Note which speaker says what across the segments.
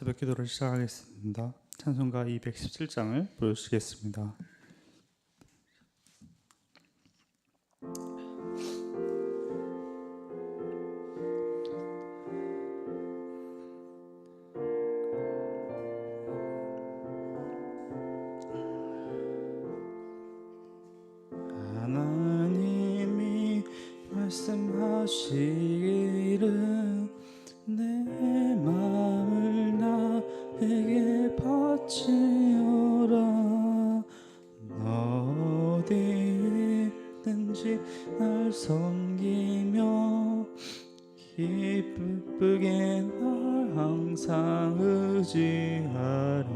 Speaker 1: 새벽 기도를 시작하겠습니다. 찬송가 217장을 보여주시겠습니다. 기쁘게 날 항상 의지하라.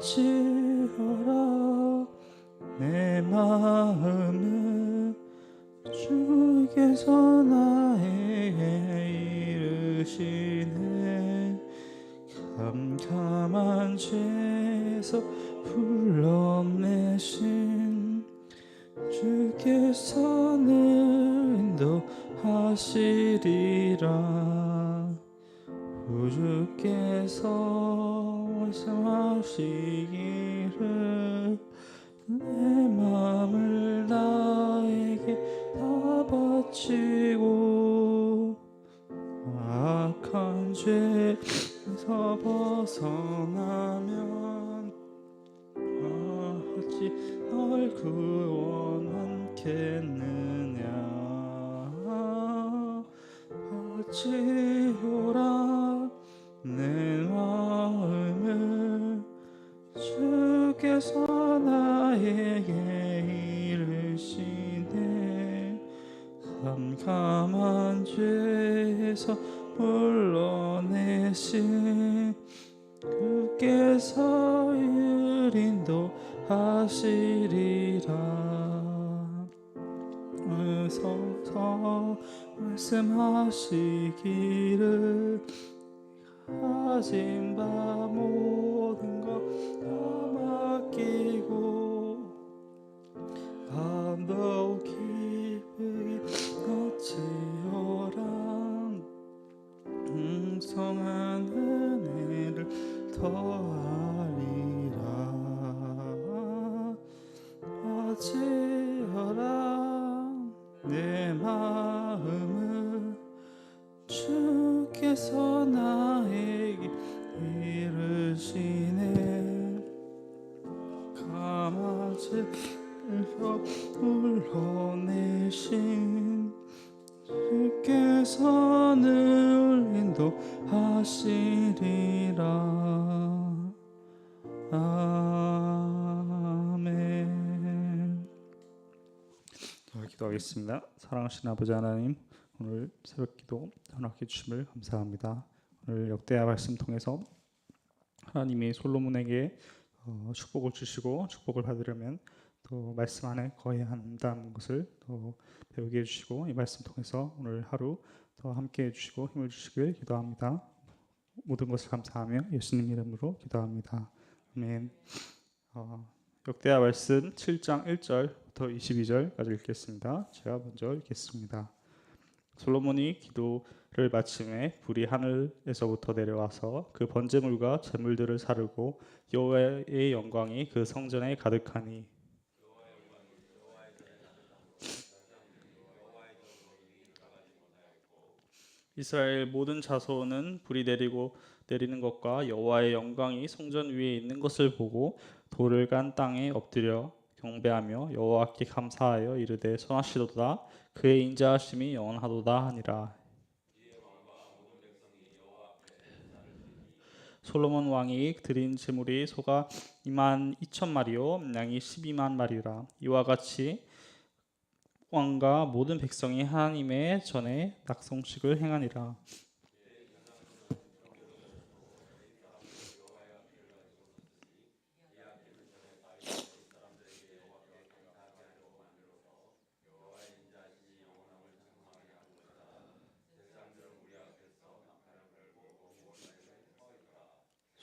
Speaker 1: 지어라 내 마음을 주께서 나에게 이르시네. 캄캄한 죄에서 불러내신 주께서 늘 인도하시리라. 주께서 말씀하시기를 내 마음을 나에게 다 바치고 악한 죄에서 벗어나면 어찌 널 구원 하겠느냐? 바치오라 내 마음을 주께서 나에게 이르시네 캄캄한 죄에서 불러내신 그께서 일인도 하시 말씀하시기를 하신 바모 마음을 주께서 나에게 이르시네. 가마지에서 불러내신 주께서 늘 인도하시리라. 아 기도하겠습니다. 사랑하신 아버지 하나님, 오늘 새벽기도 허락해 주심을 감사합니다. 오늘 역대하 말씀 통해서 하나님이 솔로몬에게 어, 축복을 주시고 축복을 받으려면 또 말씀 안에 거해야 한다는 것을 또 배우게 해주시고 이 말씀 통해서 오늘 하루 더 함께 해주시고 힘을 주시길 기도합니다. 모든 것을 감사하며 예수님 이름으로 기도합니다. 아멘. 어, 역대하 말씀 7장 1절부터 22절까지 읽겠습니다. 제가 먼저 읽겠습니다. 솔로몬이 기도를 마침에 불이 하늘에서부터 내려와서 그 번제물과 제물들을 사르고 여호와의 영광이 그 성전에 가득하니 이스라엘 모든 자손은 불이 내리고 내리는 것과 여호와의 영광이 성전 위에 있는 것을 보고 돌을 간 땅에 엎드려 경배하며 여호와께 감사하여 이르되 선하시도다. 그의 인자하심이 영원하도다 하니라. 솔로몬 왕이 드린 제물이 소가 2만 2천 마리요 양이 12만 마리라. 이와 같이 왕과 모든 백성이 하나님의 전에 낙성식을 행하니라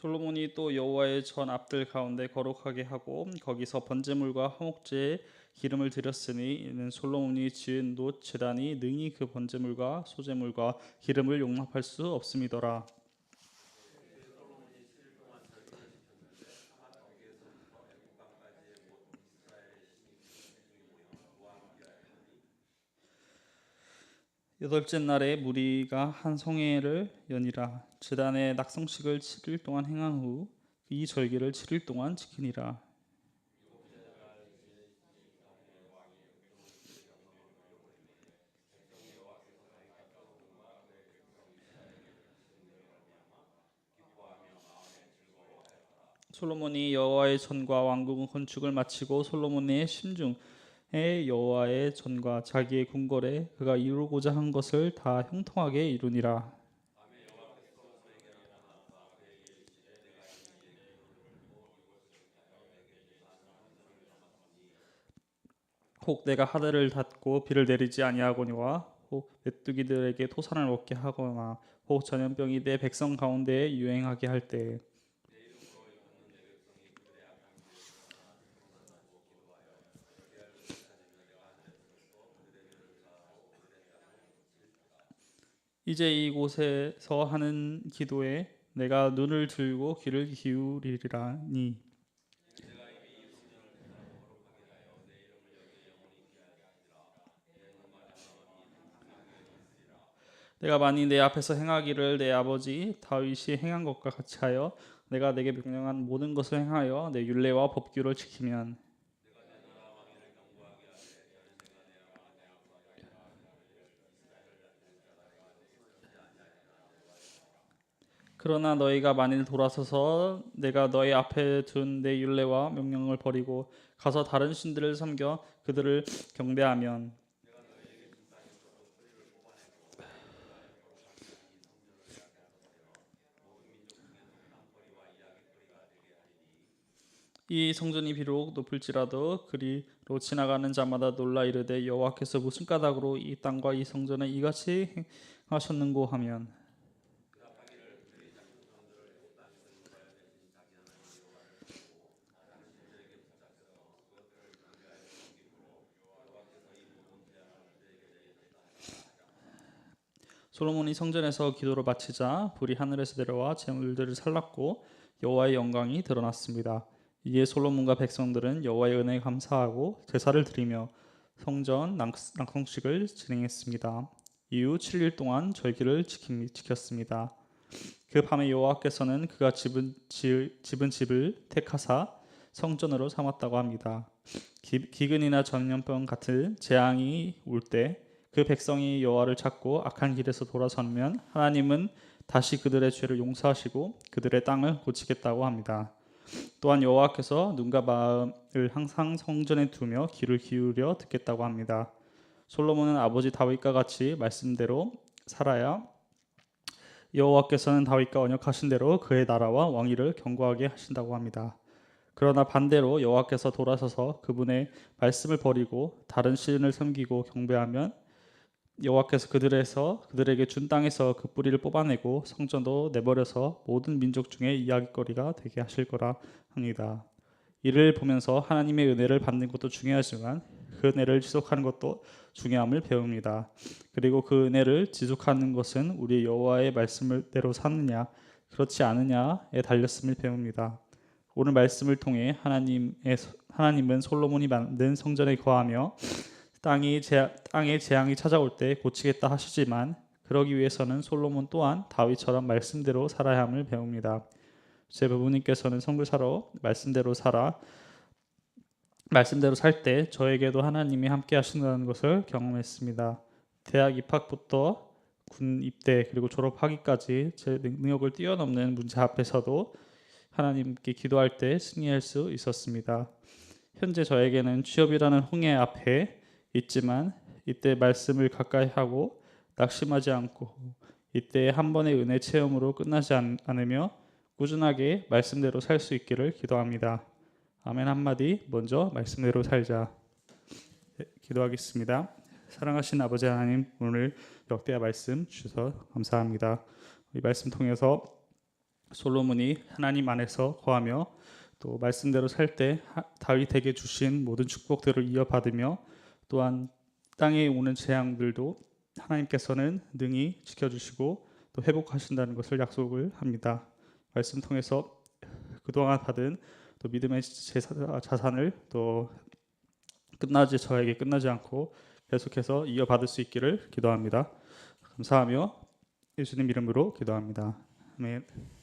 Speaker 1: 솔로몬이 또 여호와의 전 앞들 가운데 거룩하게 하고 거기서 번제물과 화목제의 기름을 드렸으니 이는 솔로몬이 지은 놋 제단이 능히 그 번제물과 소제물과 기름을 용납할 수 없음이더라. 여덟째 날에 무리가 한 성회를 연이라. 제단의 낙성식을 7일 동안 행한 후 이 절기를 7일 동안 지키니라. 솔로몬이 여호와의 전과 왕궁 건축을 마치고 솔로몬의 심중에 여호와의 전과 자기의 궁궐에 그가 이루고자 한 것을 다 형통하게 이루니라. 혹 내가 하늘을 닫고 비를 내리지 아니하거니와 혹 메뚜기들에게 토산을 먹게 하거나 혹 전염병이 내 백성 가운데에 유행하게 할 때에 이제 이곳에서 하는 기도에 내가 눈을 들고 귀를 기울이리라니. 내가 만일 내 앞에서 행하기를 내 아버지 다윗이 행한 것과 같이 하여 내가 내게 명령한 모든 것을 행하여 내 율례와 법규를 지키면 그러나 너희가 만일 돌아서서 내가 너희 앞에 둔 내 율례와 명령을 버리고 가서 다른 신들을 섬겨 그들을 경배하면 이 성전이 비록 높을지라도 그리로 지나가는 자마다 놀라 이르되 여호와께서 무슨 까닭으로 이 땅과 이 성전을 이같이 행하셨는고 하면 솔로몬이 성전에서 기도를 마치자 불이 하늘에서 내려와 제물들을 살랐고 여호와의 영광이 드러났습니다. 이에 솔로몬과 백성들은 여호와의 은혜에 감사하고 제사를 드리며 성전 낭- 낭송식을 진행했습니다. 이후 7일 동안 절기를 지켰습니다. 그 밤에 여호와께서는 그가 집은, 지, 집은 집을 택하사 성전으로 삼았다고 합니다. 기, 기근이나 전염병 같은 재앙이 올 때 그 백성이 여호와를 찾고 악한 길에서 돌아서면 하나님은 다시 그들의 죄를 용서하시고 그들의 땅을 고치겠다고 합니다. 또한 여호와께서 눈과 마음을 항상 성전에 두며 귀를 기울여 듣겠다고 합니다. 솔로몬은 아버지 다윗과 같이 말씀대로 살아야 여호와께서는 다윗과 언약하신 대로 그의 나라와 왕위를 견고하게 하신다고 합니다. 그러나 반대로 여호와께서 돌아서서 그분의 말씀을 버리고 다른 신을 섬기고 경배하면 여호와께서 그들에서 그들에게 준 땅에서 그 뿌리를 뽑아내고 성전도 내버려서 모든 민족 중에 이야기거리가 되게 하실 거라 합니다. 이를 보면서 하나님의 은혜를 받는 것도 중요하지만 그 은혜를 지속하는 것도 중요함을 배웁니다. 그리고 그 은혜를 지속하는 것은 우리 여호와의 말씀대로 사느냐 그렇지 않느냐에 달렸음을 배웁니다. 오늘 말씀을 통해 하나님의 하나님은 솔로몬이 만든 성전에 거하며 땅이 재, 땅에 재앙이 찾아올 때 고치겠다 하시지만 그러기 위해서는 솔로몬 또한 다윗처럼 말씀대로 살아야 함을 배웁니다. 제 부모님께서는 선교사로 말씀대로 살아 말씀대로 살 때 저에게도 하나님이 함께 하신다는 것을 경험했습니다. 대학 입학부터 군 입대 그리고 졸업하기까지 제 능력을 뛰어넘는 문제 앞에서도 하나님께 기도할 때 승리할 수 있었습니다. 현재 저에게는 취업이라는 홍해 앞에 있지만 이때 말씀을 가까이 하고 낙심하지 않고 이때 한 번의 은혜 체험으로 끝나지 않, 않으며 꾸준하게 말씀대로 살 수 있기를 기도합니다. 아멘 한마디 먼저 말씀대로 살자. 네, 기도하겠습니다. 사랑하신 아버지 하나님 오늘 역대하 말씀 주셔서 감사합니다. 이 말씀 통해서 솔로몬이 하나님 안에서 거하며 또 말씀대로 살 때 다윗에게 주신 모든 축복들을 이어받으며 또한 땅에 오는 재앙들도 하나님께서는 능히 지켜주시고 또 회복하신다는 것을 약속을 합니다. 말씀 통해서 그동안 받은 또 믿음의 자산을 또 끝나지 저에게 끝나지 않고 계속해서 이어받을 수 있기를 기도합니다. 감사하며 예수님 이름으로 기도합니다. 아멘.